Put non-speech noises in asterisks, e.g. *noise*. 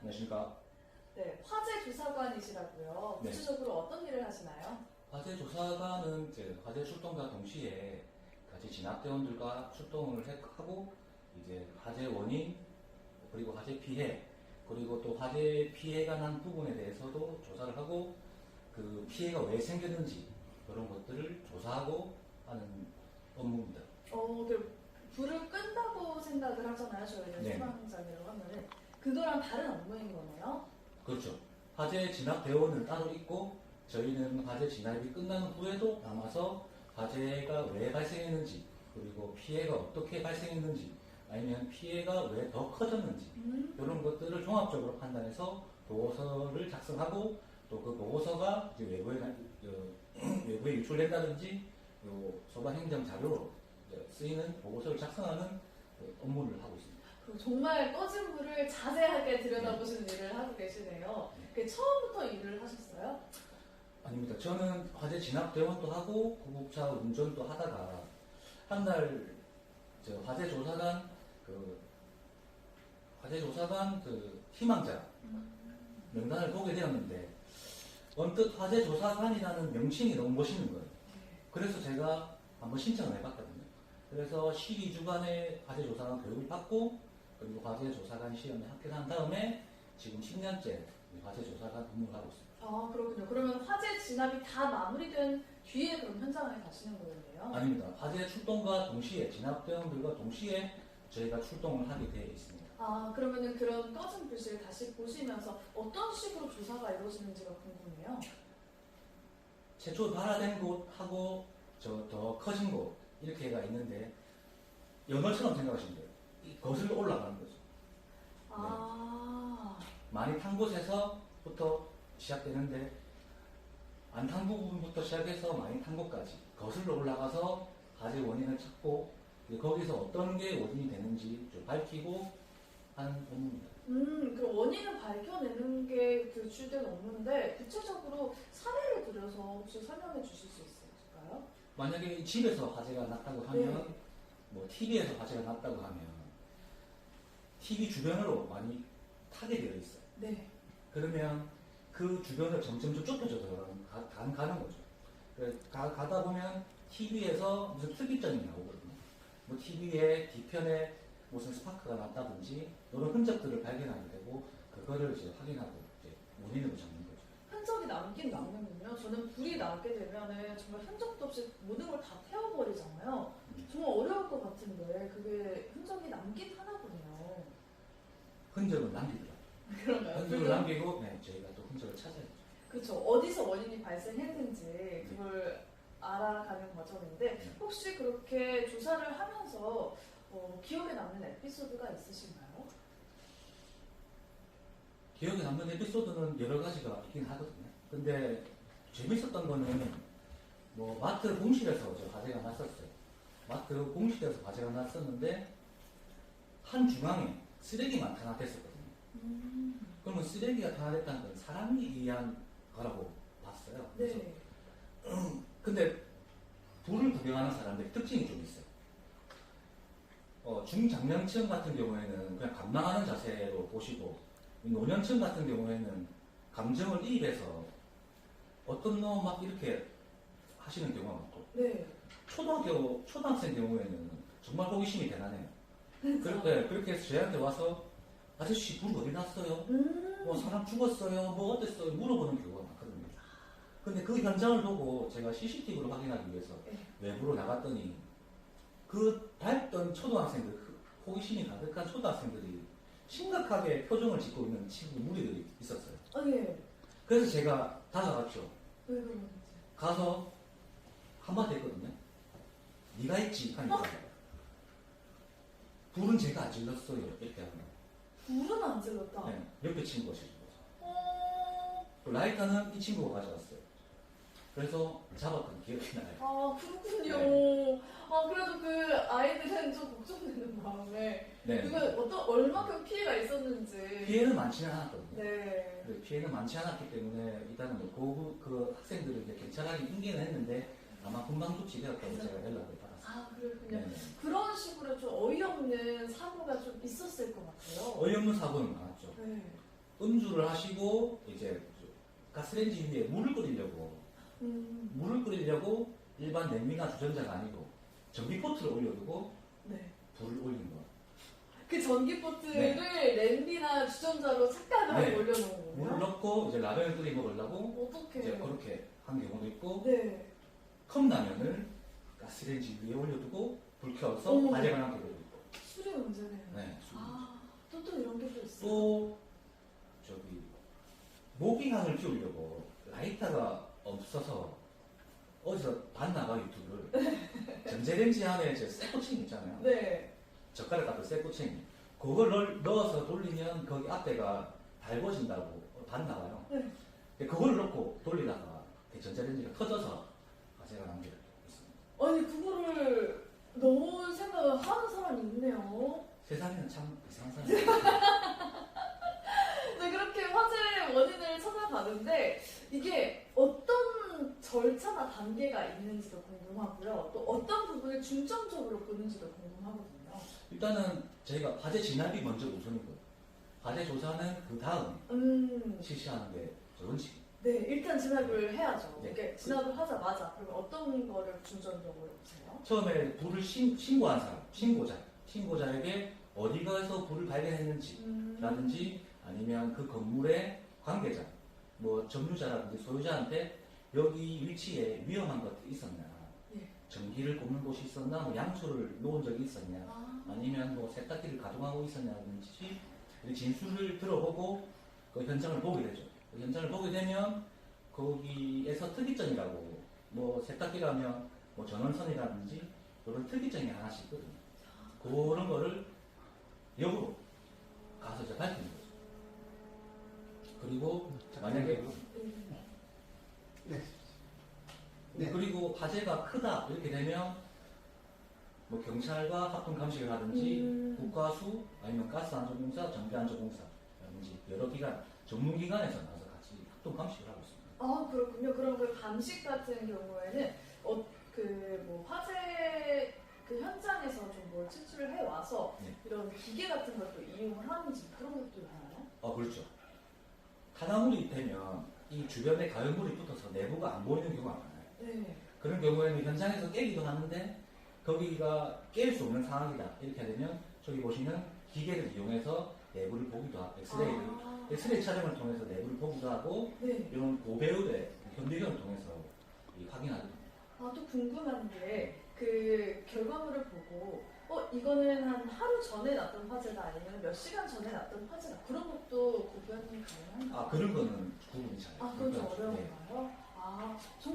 안녕하십니까. 네, 화재 조사관이시라고요. 네. 구체적으로 어떤 일을 하시나요? 화재 조사관은 이제 화재 출동과 동시에 같이 진압대원들과 출동을 해- 하고 이제 화재 원인 그리고 화재 피해 그리고 또 화재 피해가 난 부분에 대해서도 조사를 하고 그 피해가 왜 생겼는지 그런 것들을 조사하고 하는 업무입니다. 어, 그 불을 끈다고 생각을 하잖아요. 저희는 네. 소방장이라고 하면은 그거랑 다른 업무인 거네요. 그렇죠. 화재 진압 대원은 따로 있고 저희는 화재 진압이 끝난 후에도 남아서 화재가 왜 발생했는지 그리고 피해가 어떻게 발생했는지 아니면 피해가 왜 더 커졌는지 음. 이런 것들을 종합적으로 판단해서 보고서를 작성하고 또 그 보고서가 외부에 나- 어, *clears throat* 외부에 유출된다든지 요 소방 행정 자료로 쓰이는 보고서를 작성하는 그 업무를 하고 있습니다. 그 정말 꺼진 불을 자세하게 들여다보시는 일을 하고 계시네요. 그 처음부터 일을 하셨어요? 아닙니다. 저는 화재 진압 대원도 하고 구급차 운전도 하다가 한날저 화재 조사관 그 화재 조사관 그 희망자 명단을 보게 되었는데 언뜻 화재 조사관이라는 명칭이 너무 멋있는 거예요. 그래서 제가 한번 신청을 해봤거든요. 그래서 12주간의 화재 조사관 교육을 받고 그리고 화재 조사관 시험에 합격한 다음에 지금 10년째 화재 조사관 근무를 하고 있습니다. 아, 그렇군요. 그러면 화재 진압이 다 마무리된 뒤에 그럼 현장에 가시는 거였네요. 아닙니다. 화재 출동과 동시에 진압 대원들과 동시에 저희가 출동을 하게 되어 있습니다. 아, 그러면은 그런 꺼진 불씨를 다시 보시면서 어떤 식으로 조사가 이루어지는지가 궁금해요. 최초 발화된 곳하고 저 더 커진 곳 이렇게가 있는데 연어처럼 생각하시면 돼요. 이 거슬러 올라가는 거죠. 아, 많이 탄 곳에서부터 시작되는데 안 탄 부분부터 시작해서 많이 탄 곳까지 거슬러 올라가서 화재 원인을 찾고 거기서 어떤 게 원인이 되는지 좀 밝히고 하는 업무입니다. 음, 그 원인을 밝혀내는 게 그 주된 업무인데 구체적으로 사례를 들여서 혹시 설명해 주실 수 있을까요? 만약에 집에서 화재가 났다고 하면 네. 뭐 TV에서 화재가 났다고 하면 TV 주변으로 많이 타게 되어 있어요. 네. 그러면 그 주변을 점점 좀 좁혀져서 가, 가, 가는 거죠. 그래, 가, 가다 보면 TV에서 무슨 특이점이 나오거든요. 뭐 TV의 뒤편에 무슨 스파크가 났다든지 이런 흔적들을 발견하게 되고 그거를 이제 확인하고 이제 원인을 잡는 거죠. 흔적이 남긴 남는군요. 저는 불이 나게 되면은 정말 흔적도 없이 모든 걸 다 태워버리잖아요. 정말 어려울 것 같은데 그게 흔적이 남긴 하나. 흔적을 남기더라고요. 그런가요? 흔적을 남기고 네, 저희가 또 흔적을 찾아야죠. 그렇죠. 어디서 원인이 발생했는지 그걸 알아가는 과정인데 네. 혹시 그렇게 조사를 하면서 어, 기억에 남는 에피소드가 있으신가요? 기억에 남는 에피소드는 여러 가지가 있긴 하거든요. 근데 재밌었던 거는 뭐 마트 공실에서 저 화재가 났었어요. 마트 공실에서 화재가 났었는데 한 중앙에 쓰레기만 탄압했었거든요. 그러면 쓰레기가 탄압했다는 건 사람이 의한 거라고 봤어요. 그래서 네. *clears throat* 근데 불을 구경하는 사람들의 특징이 좀 있어요. 어, 중장년층 같은 경우에는 그냥 감망하는 자세로 보시고 노년층 같은 경우에는 감정을 이입해서 어떤 놈 막 이렇게 하시는 경우가 많고 네. 초등학교 초등학생 경우에는 정말 호기심이 대단해요. 그렇게 그렇게 해서 저희한테 와서 아저씨 불 어디 났어요? 음. 뭐 사람 죽었어요? 뭐 어땠어요? 물어보는 경우가 많거든요. 근데 그 현장을 보고 제가 CCTV로 확인하기 위해서 네. 외부로 나갔더니 그 밝던 초등학생들, 그 호기심이 가득한 초등학생들이 심각하게 표정을 짓고 있는 친구 무리들이 있었어요. 아, 예. 그래서 제가 다가갔죠. 왜 그러는지. 가서 한마디 했거든요. 네가 했지 하니까 불은 제가 안 질렀어요. 이렇게 하면 불은 안 질렀다. 네, 옆에 친구가 거죠. 어... 또 라이터는 이 친구가 가져갔어요. 그래서 잡았던 기억이 나요. 아, 그렇군요. 네. 아, 그래도 그 아이들은 좀 걱정되는 마음에 네. 그거 어떤 얼마큼 피해가 있었는지. 피해는 많지는 않았거든요. 네. 그 피해는 많지 않았기 때문에 일단은 뭐 그, 그 학생들을 이제 괜찮하게 인계는 했는데 아마 금방 조치되었다고 제가 연락을 받았어요. 아, 그렇군요. 네. 그런 식으로 좀 어이없는 사고가 좀 있었을 것 같아요. 어이없는 사고는 많았죠. 네. 음주를 하시고 이제 가스레인지 위에 물을 끓이려고 음, 물을 끓이려고 일반 냄비나 주전자가 아니고 전기포트를 올려두고 네. 불을 올린 거. 그 전기포트를 냄비나 주전자로 착각을 네. 올려놓은 물을 거예요? 넣고 이제 라면을 끓여 먹으려고 어떻게? 이제 그렇게 한 경우도 있고 네. 컵라면을 가스레인지 위에 올려두고 불 켜서 어머. 발효한 경우도 있고. 술이 문제네요. 네. 아, 또 또 이런 게 또 있어요. 또 저기 모기향을 피우려고 라이터가 없어서 어디서 봤나봐 유튜브를 *laughs* 전자레인지 안에 저 쇠꼬챙이 있잖아요 네. 젓가락 같은 쇠꼬챙이 그걸 넣- 넣어서 돌리면 거기 앞에가 달궈진다고 봤나봐요 네. 그걸 넣고 돌리다가 그 전자레인지가 터져서 화재가 난게 있습니다 아니 그거를 넣을 생각을 하는 사람이 있네요. 세상에는 참 이상한 사람이 *laughs* 네, 그렇게 화재의 원인을 찾아가는데 이게 어떤 절차나 단계가 있는지도 궁금하고요. 또 어떤 부분을 중점적으로 보는지도 궁금하거든요. 일단은 저희가 화재 진압이 먼저 우선이고 화재 조사는 그 다음 음, 실시하는 게 원칙 네, 일단 진압을 해야죠. 네. 이게 진압을 하자마자 그러면 어떤 거를 중점적으로 보세요? 처음에 불을 신, 신고한 사람, 신고자, 신고자에게 어디 가서 불을 발견했는지 음, 라든지 아니면 그 건물의 관계자, 뭐 점유자라든지 소유자한테 여기 위치에 위험한 것들이 있었냐, 예. 전기를 꼽는 곳이 있었나, 뭐 양초를 놓은 적이 있었냐, 아, 아니면 뭐 세탁기를 가동하고 있었냐든지 이 진술을 들어보고 그 현장을 보게 되죠. 그 현장을 보게 되면 거기에서 특이점이라고 뭐 세탁기라면 뭐 전원선이라든지 그런 특이점이 하나씩 있거든요. 그런 거를 역으로 가서 이제 밝히는 거죠. 그리고 만약에 음, 네. 그리고 화재가 크다 이렇게 되면 뭐 경찰과 합동 감식을 하든지 음. 국가수 아니면 가스 안전공사, 전기 안전공사 라든지 여러 기관 전문 기관에서 나서 합동 감식을 하고 있습니다. 아 그렇군요. 그럼 그 감식 같은 경우에는 어, 그뭐 화재 그 현장에서 좀뭘 추출을 해 와서 네. 이런 기계 같은 걸또 이용을 하는지 그런 것도 있나요? 아 그렇죠. 탄화물이 되면 이 주변에 가열물이 붙어서 내부가 안 보이는 경우가 많아요. 네. 그런 경우에는 현장에서 깨기도 하는데 거기가 깰 수 없는 상황이다 이렇게 되면 저기 보시는 기계를 이용해서 내부를 보기도 하고 엑스레이를 아, 엑스레이 촬영을 통해서 내부를 보기도 하고 네. 이런 고배우의 현대견을 통해서 이 확인하게 됩니다. 아 또 궁금한 게 그 결과물을 보고 어 이거는 한 하루 전에 났던 화재다 아니면 몇 시간 전에 났던 화재다 그런 것도 구별이 가능한가요? 아 그런 거는 구분이 잘 아, 그건 좀 불가하죠. 네. 어려운가요? 아,